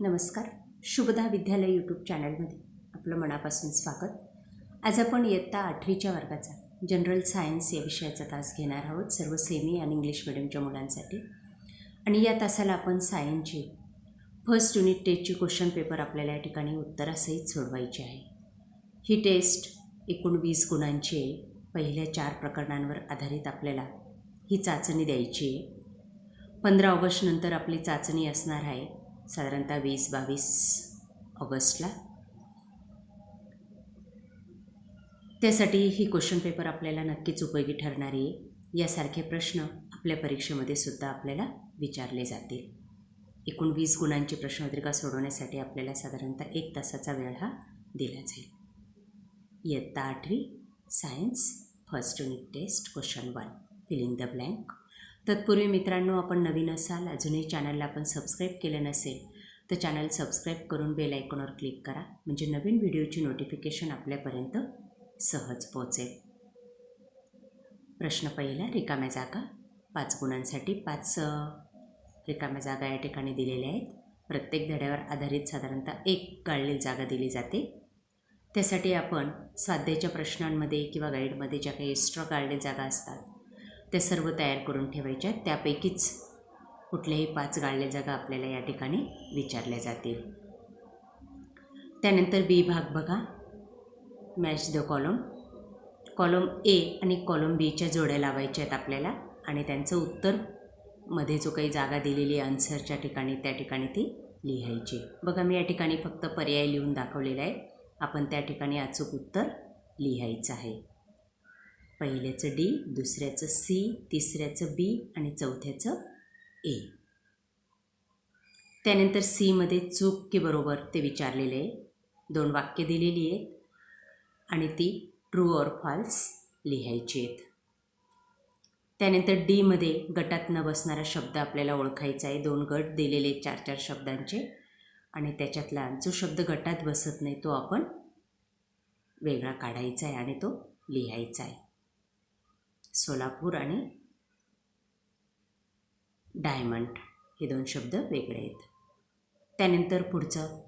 नमस्कार. शुभदा विद्यालय यूट्यूब चॅनलमध्ये आपलं मनापासून स्वागत. आज आपण इयत्ता आठवीच्या वर्गाचा जनरल सायन्स या विषयाचा तास घेणार आहोत. सर्व सेमी आणि इंग्लिश मिडियमच्या मुलांसाठी. आणि या तासाला आपण सायन्सची फर्स्ट युनिट टेस्टची क्वेश्चन पेपर आपल्याला या ठिकाणी उत्तरासहित सोडवायची आहे. ही टेस्ट एकूण वीस गुणांची आहे. पहिल्या चार प्रकरणांवर आधारित आपल्याला ही चाचणी द्यायची आहे. पंधरा ऑगस्टनंतर आपली चाचणी असणार आहे. साधारणतः वीस बावीस ऑगस्टला. त्यासाठी ही क्वेश्चन पेपर आपल्याला नक्कीच उपयोगी ठरणारी आहे. यासारखे प्रश्न आपल्या परीक्षेमध्ये सुद्धा आपल्याला विचारले जातील. एकूण वीस गुणांची प्रश्नपत्रिका सोडवण्यासाठी आपल्याला साधारणतः एक तासाचा वेळ हा दिला जाईल. इयत्ता आठवी science first unit test question one filling the blank तत्पूर्वी मित्रांनो आपण नवीन असाल अजूनही चॅनलला आपण सबस्क्राईब केलं नसेल तर चॅनल सबस्क्राईब करून बेल आयकॉनवर क्लिक करा. म्हणजे नवीन व्हिडिओची नोटिफिकेशन आपल्यापर्यंत सहज पोहोचेल. प्रश्न पहिला रिकाम्या जागा. पाच गुणांसाठी पाच रिकाम्या जागा या ठिकाणी दिलेल्या आहेत. प्रत्येक धड्यावर आधारित साधारणतः एक गाळलेली जागा दिली जाते. त्यासाठी आपण स्वाध्यायच्या प्रश्नांमध्ये किंवा गाईडमध्ये ज्या काही एक्स्ट्रा गाळलेल्या जागा असतात त्या सर्व तयार करून ठेवायच्या आहेत. त्यापैकीच कुठल्याही पाच गाळल्या जागा आपल्याला या ठिकाणी विचारल्या जातील. त्यानंतर बी भाग बघा. Match the column column A आणि कॉलम बीच्या जोड्या लावायच्या आहेत आपल्याला आणि त्यांचं उत्तरमध्ये जो काही जागा दिलेली आहे आन्सरच्या ठिकाणी त्या ठिकाणी ती लिहायची. बघा मी या ठिकाणी फक्त पर्याय लिहून दाखवलेला आहे. आपण त्या ठिकाणी अचूक उत्तर लिहायचं आहे. पहिल्याचं डी दुसऱ्याचं सी तिसऱ्याचं बी आणि चौथ्याचं ए. त्यानंतर सीमध्ये चूक की बरोबर ते विचारलेले आहे दोन वाक्य दिलेली आहेत आणि ती ट्रू ऑर फॉल्स लिहायची आहेत. त्यानंतर डीमध्ये गटात न बसणारा शब्द आपल्याला ओळखायचा आहे. दोन गट दिलेले चार चार शब्दांचे. आणि त्याच्यातला जो शब्द गटात बसत नाही तो आपण वेगळा काढायचा आहे आणि तो लिहायचा आहे. सोलापूर आणि डायमंड हे दोन शब्द वेगळे आहेत. त्यानंतर पुढचं.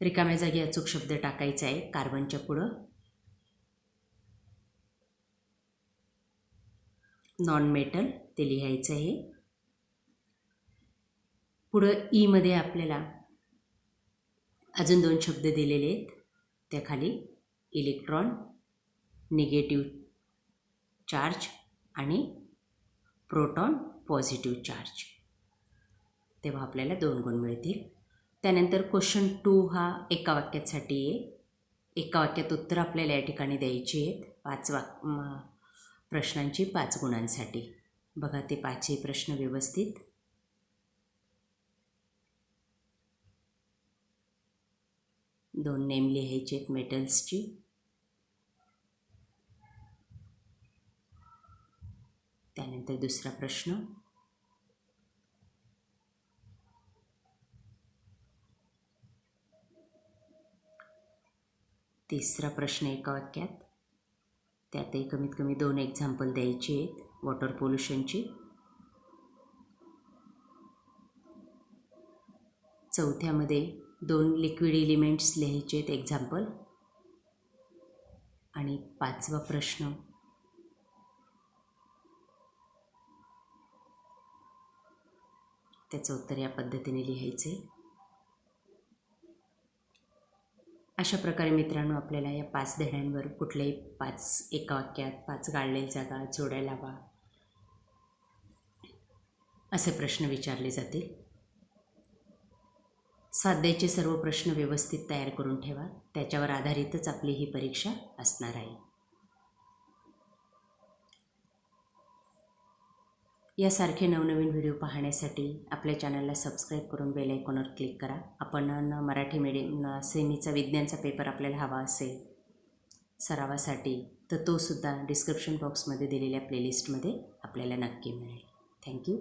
रिकाम्या जागी अचूक शब्द टाकायचा आहे. कार्बनच्या पुढं. नॉन मेटल ते लिहायचं आहे. पुढं e ईमध्ये आपल्याला अजून दोन शब्द दिलेले आहेत. त्याखाली इलेक्ट्रॉन निगेटिव्ह चार्ज आणि प्रोटॉन पॉझिटिव्ह चार्ज. तेव्हा आपल्याला दोन गुण मिळतील. त्यानंतर क्वेश्चन टू हा एका वाक्यासाठी आहे. एका वाक्यात उत्तर आपल्याला या ठिकाणी द्यायची आहेत. पाच वाक प्रश्नांची पाच गुणांसाठी. बघा ते पाचही प्रश्न व्यवस्थित. दोन नेम लिहायचे आहेत मेटल्सची त्यानंतर दुसरा प्रश्न. तिसरा प्रश्न एका वाक्यात. त्यातही कमीत कमी दोन एक्झाम्पल द्यायचे आहेत वॉटर पोल्युशनची चौथ्यामध्ये दोन लिक्विड एलिमेंट्स लिहायचे आहेत एक्झाम्पल आणि पाचवा प्रश्न. त्याचं उत्तर या पद्धतीने लिहायचं. आहे अशा प्रकारे मित्रांनो आपल्याला या पाच धड्यांवर कुठल्याही पाच एका वाक्यात पाच गाळलेली जागा जोड्या लावा असे प्रश्न विचारले जातील. स्वाध्यायचे सर्व प्रश्न व्यवस्थित तयार करून ठेवा. त्याच्यावर आधारितच आपली ही परीक्षा असणार आहे. यासारखे नवनवीन व्हिडिओ पाहण्यासाठी आपल्या चॅनलला सबस्क्राईब करून बेल आयकॉनवर क्लिक करा. आपण न मराठी मीडियम सेमीचा विज्ञानचा पेपर आपल्याला हवा असेल सरावासाठी तर तोसुद्धा डिस्क्रिप्शन बॉक्समध्ये दिलेल्या प्लेलिस्टमध्ये आपल्याला नक्की मिळेल. थँक्यू